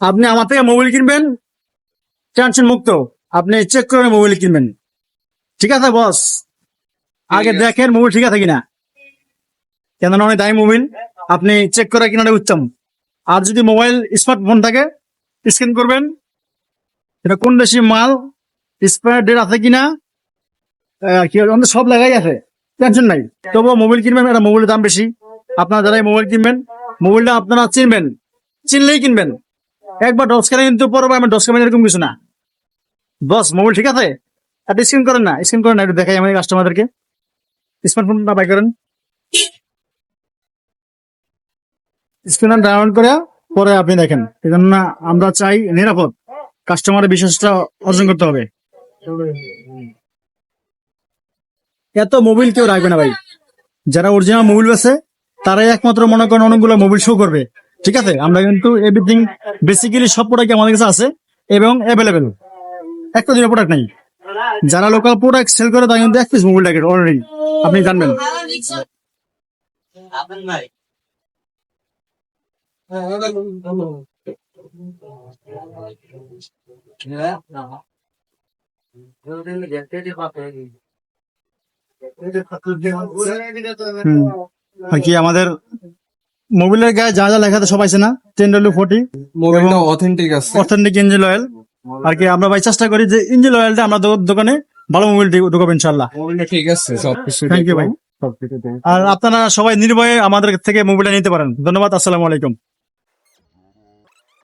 আপনি আমার থেকে মোবাইল কিনবেন? টেনশন মুক্ত। আপনি চেক করে মোবাইল কিনবেন। ঠিক আছে বস আগে দেখেন মোবাইল ঠিক আছে কিনা। কেননা অনেক দামি মোবাইল। আপনি চেক করে কিনাটা উত্তম। আর যদি মোবাইল স্মার্টফোন থাকে স্ক্যান করবেন। এটা কোন দেশি মাল? এক্সপায়ার ডেট আছে কিনা? কি আমাদের সব লাগাই আছে। টেনশন নাই। তবুও মোবাইল কিনবেন এটা মোবাইলের দাম বেশি। আপনারা যারাই মোবাইল কিনবেন মোবাইলটা আপনারা চিনবেন। চিনলেই কিনবেন। একবার দশ কেনা কিন্তু পরে আমি দশ কেনা এরকম কিছু না। বস মোবাইল ঠিক আছে? একটা স্ক্রিন করেন না স্ক্রিন করেন না, একটু দেখাই আমাদের কাস্টমারদেরকে স্মার্টফোনটা বাই করেন। স্ক্রিন ডাউনলোড করে, পরে আপনি দেখেন। এই জন্য আমরা চাই নিরাপদ। কাস্টমারের বিশ্বাসটা অর্জন করতে হবে। এত মোবাইল কেউ রাখবে না ভাই। যারা অরিজিনাল মোবাইল আছে তারাই একমাত্র মনে করেন অনেকগুলো মোবাইল শো করবে। ঠিক আছে, আমরা কিন্তু এভরিথিং বেসিক্যালি সব প্রোডাক্ট আমাদের কাছে আছে এবং অ্যাভেলেবেল একটা দুটো প্রোডাক্ট নাই। যারা লোকাল প্রোডাক্ট সেল করে, তারা কিন্তু এক পিস মোবাইল রাখে অলরেডি আপনি জানবেন। কি আমাদের মোবাইলের গায়ে যা যা লেখা আছে সব আছে না? টেন ডব্লিউ ফোর্টি অথেন্টিক আছে। অথেন্টিক ইঞ্জিন অয়েল আর কি আমরা ভাই চেষ্টা করি যে ইঞ্জিন অয়েলটা আমরা দোকানে ভালো মোবাইল ঢুকাবো ইনশাল্লাহ ঠিক আছে সবকিছু থ্যাংক ইউ ভাই। আর আপনারা সবাই নির্ভয়ে আমাদের থেকে মোবাইলটা নিতে পারেন। ধন্যবাদ আসসালামু আলাইকুম।